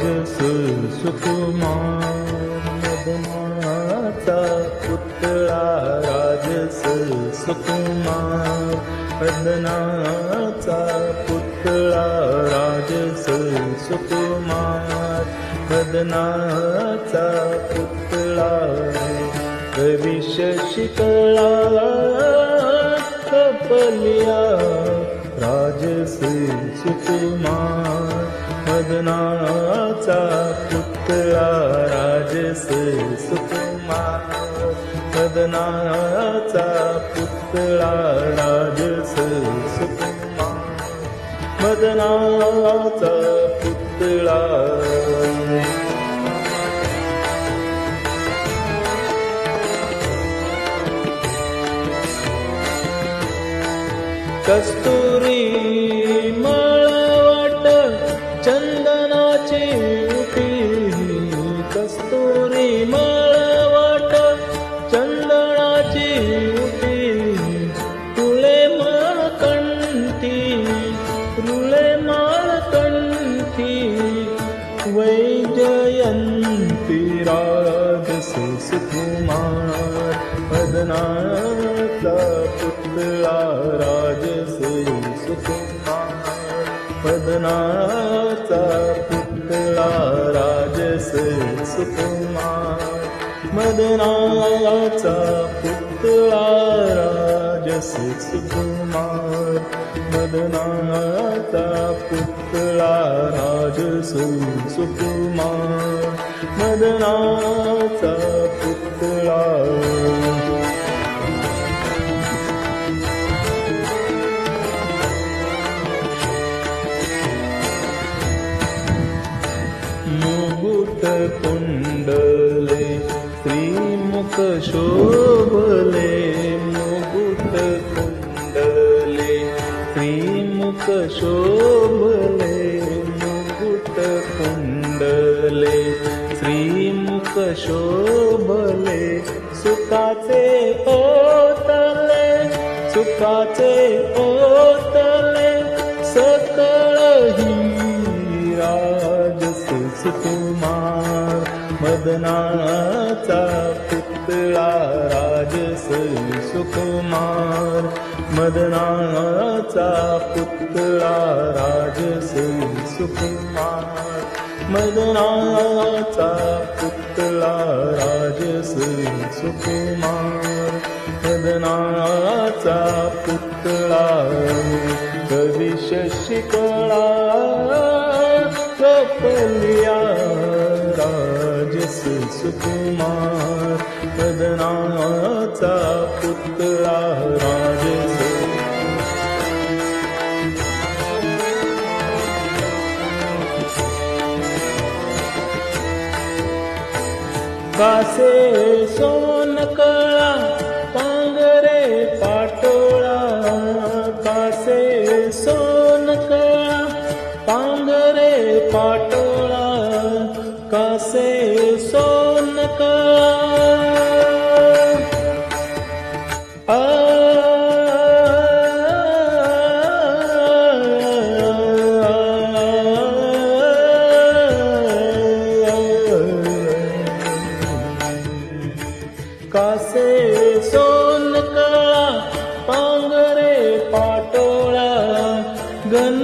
राजस सुकुमार मदमाता पुतळा राजस सुकुमार मदनाचा पुतळा राजस सुकुमार मदनाचा पुतळा रविश शिकला कपलिया राजस सुकुमार मदनाचा पुतळा राजस सुकुमार. मदनाचा पुतळा राजस सुकुमार. मदनाचा पुतळा. कस्तुरी मदनाचा पुतळा राजसे सुकुमार मदनाचा पुतळा राजसे सुकुमार मदनाचा पुतळा राजस सुकुमार मदनाचा पुतळा राजस सुकुमार मदनाचा मुकुट कुंडले श्रीमुख शोभले मुकुट कुंडले श्रीमुख शोभले मुकुट कुंडले श्रीमुख शोभले सुखाचे ओतले सुखाचे ओ मदनाचा पुतळा राजस सुकुमार. मदनाचा पुतळा राजस सुकुमार. मदनाचा पुतळा राजस सुकुमार. मदनाचा पुतळा कवी शशिकळा सुकुमार मदनाचा पुतळा राजस कासे सोन कळा पांगरे पाटोळा कासे सोन कळा पांगरे पाटोळा कासे सोन कळा कासे सोन कळा पांगरे पाटोळा गण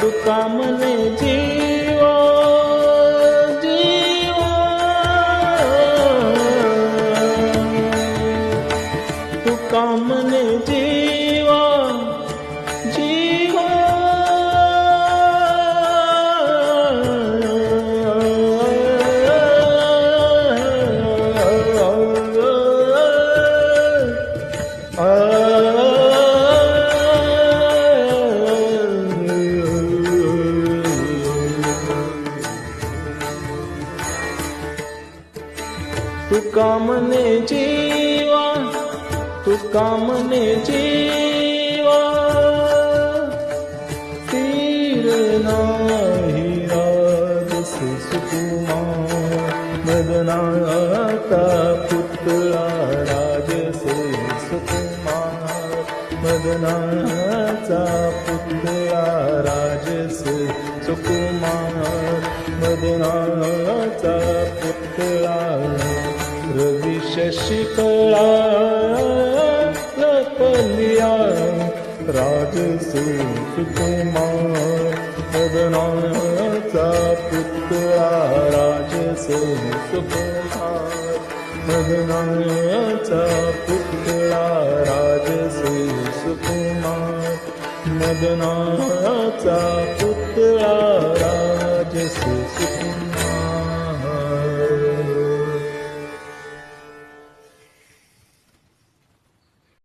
तुका म्हणे जीवा जीवा। तुका म्हणे जीवा। तुका मने जीवा तुका मने जीवा. तीर नाही राजस सुकुमा मदनाता पुतळा राजस सुकुमार मदनाचा पुतळा राजस सुकुमार मदनाचा पुतळा रवी शशिकळा लपलिया राजसु सुकुमार मदनाचा पुतळा राजसु सुकुमार मदनाचा पुतळा राजसु सुकुमार मदनाचा पुतळा राजसु सुकुमार